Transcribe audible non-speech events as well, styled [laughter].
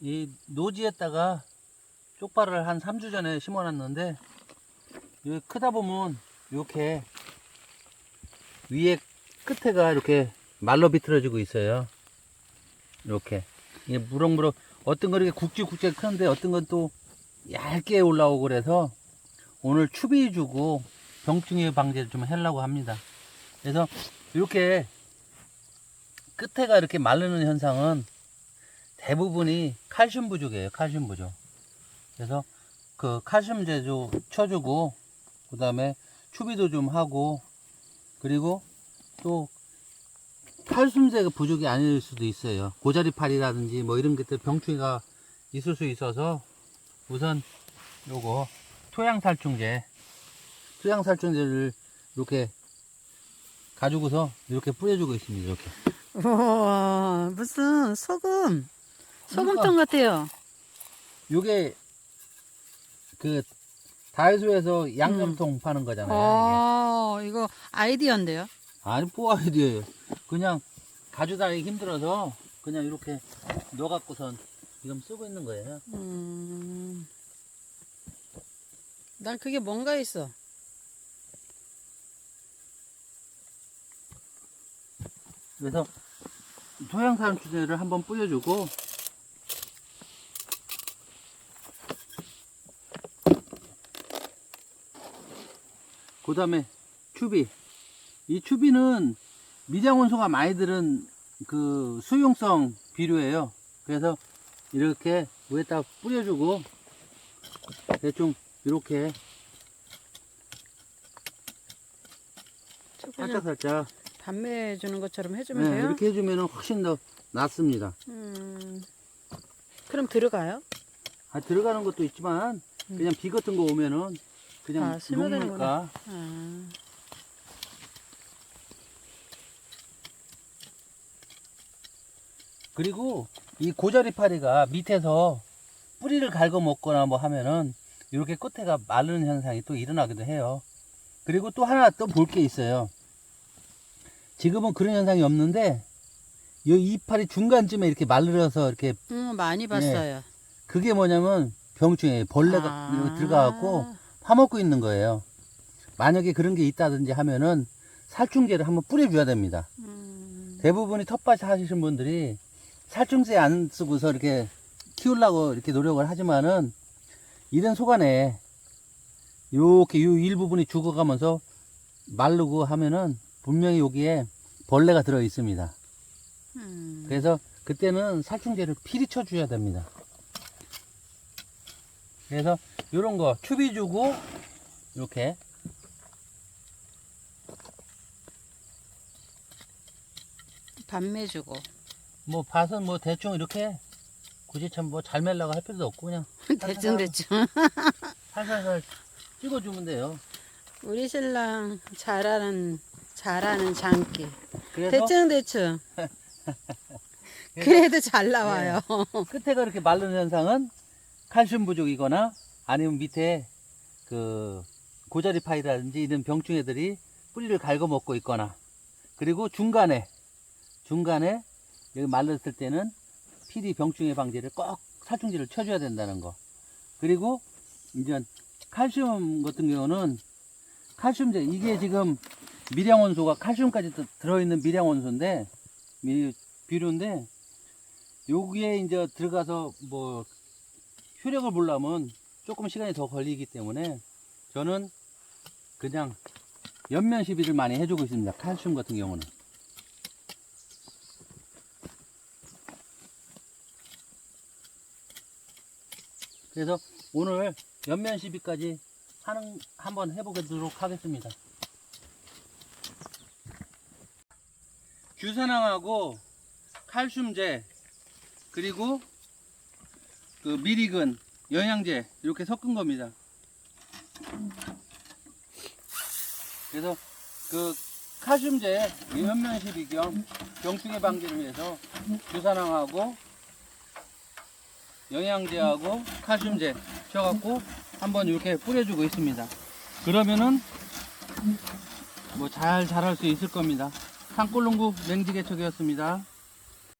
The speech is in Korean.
이 노지에다가 쪽발을 한 3주 전에 심어놨는데 여기 크다 보면 이렇게 위에 끝에가 이렇게 말로 비틀어지고 있어요. 이렇게 이게 무럭무럭 어떤 건 이렇게 굵직굵직 크는데 어떤 건 또 얇게 올라오고 그래서 오늘 추비 주고 병충해 방제를 좀 하려고 합니다. 그래서 이렇게 끝에가 이렇게 마르는 현상은 대부분이 칼슘 부족이에요. 칼슘 부족. 그래서 그 칼슘제 좀 쳐주고 그 다음에 추비도 좀 하고 그리고 또 칼슘제가 부족이 아닐 수도 있어요. 고자리팔이라든지 뭐 이런 것들 병충해가 있을 수 있어서 우선 요거 토양살충제 토양살충제를 이렇게 가지고서 이렇게 뿌려주고 있습니다. 이렇게. 우와, 무슨 소금. 소금통 같아요. 요게 그 다이소에서 양념통 파는 거잖아요. 이게. 어, 이거 아이디어인데요. 아니 뽀아이디에요. 그냥 가져다니기 힘들어서 그냥 이렇게 넣어갖고선 지금 쓰고 있는 거예요. 음. 난 그게 뭔가 있어. 그래서 토양산 주제를 한번 뿌려주고 그 다음에 추비 이 추비는 미장원소가 많이 들은 그 수용성 비료예요 그래서 이렇게 위에다 뿌려주고 대충 이렇게 그냥 살짝 살짝 밤에 주는 것처럼 해주면 네, 돼요? 이렇게 해주면 훨씬 더 낫습니다 음. 그럼 들어가요? 아, 들어가는 것도 있지만 음. 그냥 비 같은 거 오면은 그냥 아. 녹으니까 아. 그리고 이 고자리 파리가 밑에서 뿌리를 갉아 먹거나 뭐 하면은 이렇게 끝에가 마르는 현상이 또 일어나기도 해요. 그리고 또 하나 또 볼 게 있어요. 지금은 그런 현상이 없는데 이 이파리 중간쯤에 이렇게 말르러서 이렇게 음, 많이 봤어요. 그게 뭐냐면 병충해 벌레가 아. 들어가갖고 파먹고 있는 거예요. 만약에 그런 게 있다든지 하면은 살충제를 한번 뿌려줘야 됩니다. 음. 대부분이 텃밭 하시는 분들이 살충제 안 쓰고서 이렇게 키우려고 이렇게 노력을 하지만은 이런 소간에 이렇게 이 일부분이 죽어가면서 마르고 하면은 분명히 여기에 벌레가 들어 있습니다. 음. 그래서 그때는 살충제를 필히 쳐줘야 됩니다. 그래서 이런 거 추비 주고 이렇게 밤매 주고. 뭐 밭은 뭐 대충 이렇게 굳이 참 뭐 잘 멜라고 할 필요도 없고 그냥 대충 [laughs] 대충. 살살살 찍어주면 돼요. 우리 신랑 잘하는 잘하는 장기. 그래서 대충 대충. [laughs] 그래도 잘 나와요. 끝에가 이렇게 마른 현상은 칼슘 부족이거나 아니면 밑에 그 고자리 파이라든지 이런 병충해들이 뿌리를 갉아먹고 있거나 그리고 중간에 중간에 여기 말랐을 때는 필히 병충해 방지를 꼭 살충제를 쳐줘야 된다는 거. 그리고 이제 칼슘 같은 경우는 칼슘제 이게 지금 미량원소가 칼슘까지 또 들어있는 미량원소인데 미- 비료인데 여기에 이제 들어가서 뭐 효력을 보려면 조금 시간이 더 걸리기 때문에 저는 그냥 연면 시비를 많이 해주고 있습니다. 칼슘 같은 경우는. 그래서 오늘 연면 시비까지 하는 한번 해보도록 하겠습니다. 규산황하고 칼슘제 그리고 그 미리근 영양제 이렇게 섞은 겁니다. 그래서 그 칼슘제 연면 시비 겸 병충해 방지를 위해서 규산황하고 영양제하고 칼슘제 쳐갖고 한번 이렇게 뿌려주고 있습니다. 그러면은 뭐 잘 자랄 수 있을 겁니다. 산골농구 맹지개척이었습니다.